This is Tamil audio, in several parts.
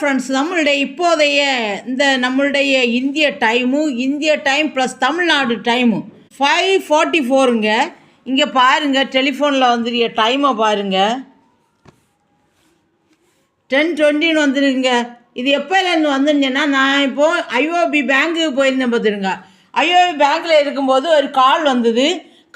ஃப்ரெண்ட்ஸ் நம்மளுடைய இப்போதைய இந்த நம்மளுடைய இந்திய டைமு இந்திய time plus Tamil Nadu time five forty ஃபோருங்க இங்கே பாருங்கள் டெலிஃபோனில் வந்துருக்க டைமை பாருங்கள் டென் டுவெண்ட்டின்னு வந்துருங்க. இது எப்போலேருந்து வந்துருந்தேன்னா நான் இப்போது ஐஓபி பேங்க்குக்கு போயிருந்தேன் பார்த்துருங்க. ஐஓபி பேங்க்கில் இருக்கும்போது ஒரு கால் வந்தது.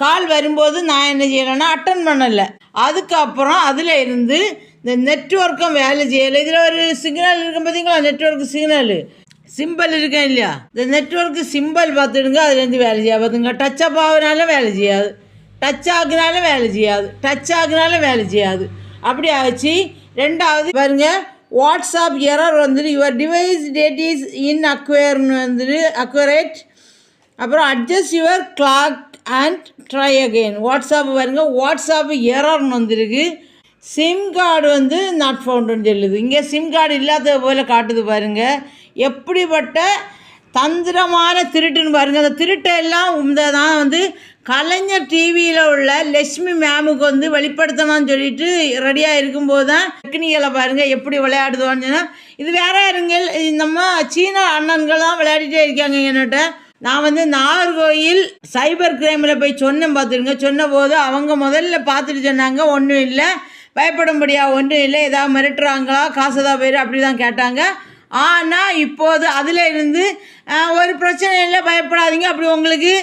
கால் வரும்போது நான் என்ன செய்யலைன்னா அட்டன் பண்ணலை. அதுக்கப்புறம் அதில் இருந்து இந்த நெட்ஒர்க்கும் வேலை செய்யலை. இதில் ஒரு சிக்னல் இருக்கும் பார்த்தீங்களா நெட்ஒர்க் சிக்னலு சிம்பிள் இருக்கேன் இல்லையா? இந்த நெட்ஒர்க்கு சிம்பிள் பார்த்துடுங்க அதுலேருந்து வேலை செய்யாது. பார்த்துங்க டச் அப் ஆகுனாலும் வேலை செய்யாது. டச் ஆகுனாலும் வேலை செய்யாது. டச் ஆகுனாலும் வேலை செய்யாது. அப்படி ஆச்சு. ரெண்டாவது பாருங்க வாட்ஸ்அப் எரர் வந்துட்டு your device date is in அக்வேர்னு வந்துட்டு அக்வரேட் அப்புறம் adjust your clock and try again WhatsApp பாருங்க வாட்ஸ்அப் எரர்னு வந்திருக்கு. சிம் கார்டு வந்து நாட் ஃபவுண்டுன்னு சொல்லுது. இங்கே சிம் கார்டு இல்லாத போல் காட்டுது பாருங்கள் எப்படிப்பட்ட தந்திரமான திருட்டுன்னு பாருங்கள் அந்த திருட்டெல்லாம் இந்த தான் வந்து கலைஞர் டிவியில் உள்ள லட்சுமி மேமுக்கு வந்து வெளிப்படுத்தணும்னு சொல்லிட்டு ரெடியாக இருக்கும்போது தான் டெக்னிக்கலை பாருங்கள் எப்படி விளையாடுதோன்னு சொன்னால் இது வேற இருங்கள் நம்ம சீன அண்ணன்கள்லாம் விளையாடிட்டே இருக்காங்க என்னட்ட நான் வந்து நாகர்கோயில் சைபர் கிரைமில் போய் சொன்னேன் பார்த்துருங்க. சொன்ன போது அவங்க முதல்ல பார்த்துட்டு சொன்னாங்க ஒன்றும் இல்லை. பயப்படும்படியா ஒன்றும் இல்லை ஏதாவது மிரட்டுறாங்களா? காசு தான் போயிரு அப்படி தான் கேட்டாங்க. ஆனால் இப்போது அதில் இருந்து ஒரு பிரச்சனை இல்லை பயப்படாதீங்க. அப்படி உங்களுக்கு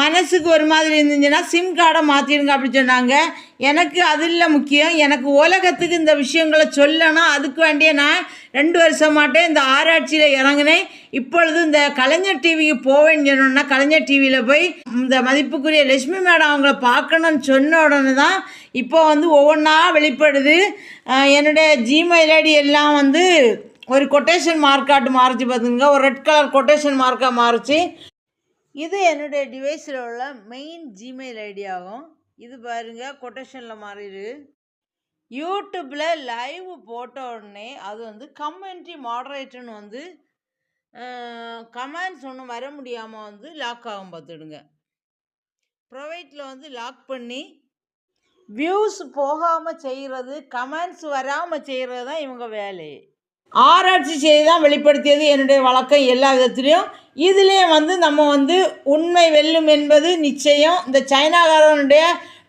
மனசுக்கு ஒரு மாதிரி இருந்துச்சுன்னா சிம் கார்டை மாற்றிடுங்க அப்படி சொன்னாங்க. எனக்கு அது இல்லை முக்கியம். எனக்கு உலகத்துக்கு இந்த விஷயங்களை சொல்லணும் அதுக்கு வேண்டிய நான் ரெண்டு வருஷம் மாட்டேன் இந்த ஆராய்ச்சியில் இறங்கினேன். இப்பொழுது இந்த கலைஞர் டிவிக்கு போவேன்னு சொன்னோன்னா கலைஞர் டிவியில் போய் இந்த மதிப்புக்குரிய லட்சுமி மேடம் அவங்கள பார்க்கணும்னு சொன்ன உடனே தான் இப்போ வந்து ஒவ்வொன்றா வெளிப்படுது. என்னுடைய ஜிமெயில் ஐடி எல்லாம் வந்து ஒரு கொட்டேஷன் மார்க்காட்டு மாறிச்சு பார்த்துங்க ஒரு ரெட் கலர் கொட்டேஷன் மார்க்காக மாறிச்சு. இது என்னுடைய டிவைஸில் உள்ள மெயின் ஜிமெயில் ஐடி ஆகும். இது பாருங்க கொட்டேஷனில் மாறிடு. யூடியூப்பில் லைவ் போட்ட உடனே அது வந்து கமெண்ட்ரி மாடரேட்டர்னு வந்து கமெண்ட்ஸ் ஒன்றும் வர முடியாமல் வந்து லாக் ஆகும் பார்த்துடுங்க ப்ரொவைட்டில் வந்து லாக் பண்ணி வியூஸ் போகாமல் செய்கிறது கமெண்ட்ஸ் வராமல் செய்கிறது தான் இவங்க வேலை. ஆராய்ச்சி செய்து தான் வெளிப்படுத்தியது என்னுடைய வழக்கம் எல்லா விதத்துலேயும். இதிலே வந்து நம்ம வந்து உண்மை வெல்லும் என்பது நிச்சயம். இந்த சைனாக்காரனுடைய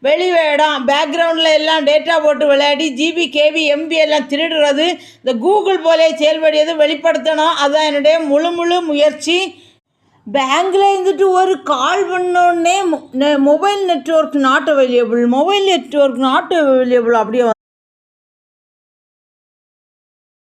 வெளிவேடம் பேக்ரவுண்டில் எல்லாம் டேட்டா போட்டு விளையாடி ஜிபி கேபி எம்பி எல்லாம் திருடுறது இந்த கூகுள் போலே செயல்படியது வெளிப்படுத்தணும். அதுதான் என்னுடைய முழு முழு முயற்சி. பேங்க்ல இருந்துட்டு ஒரு கால் பண்ணோடனே mobile network not available mobile network not available அப்படியே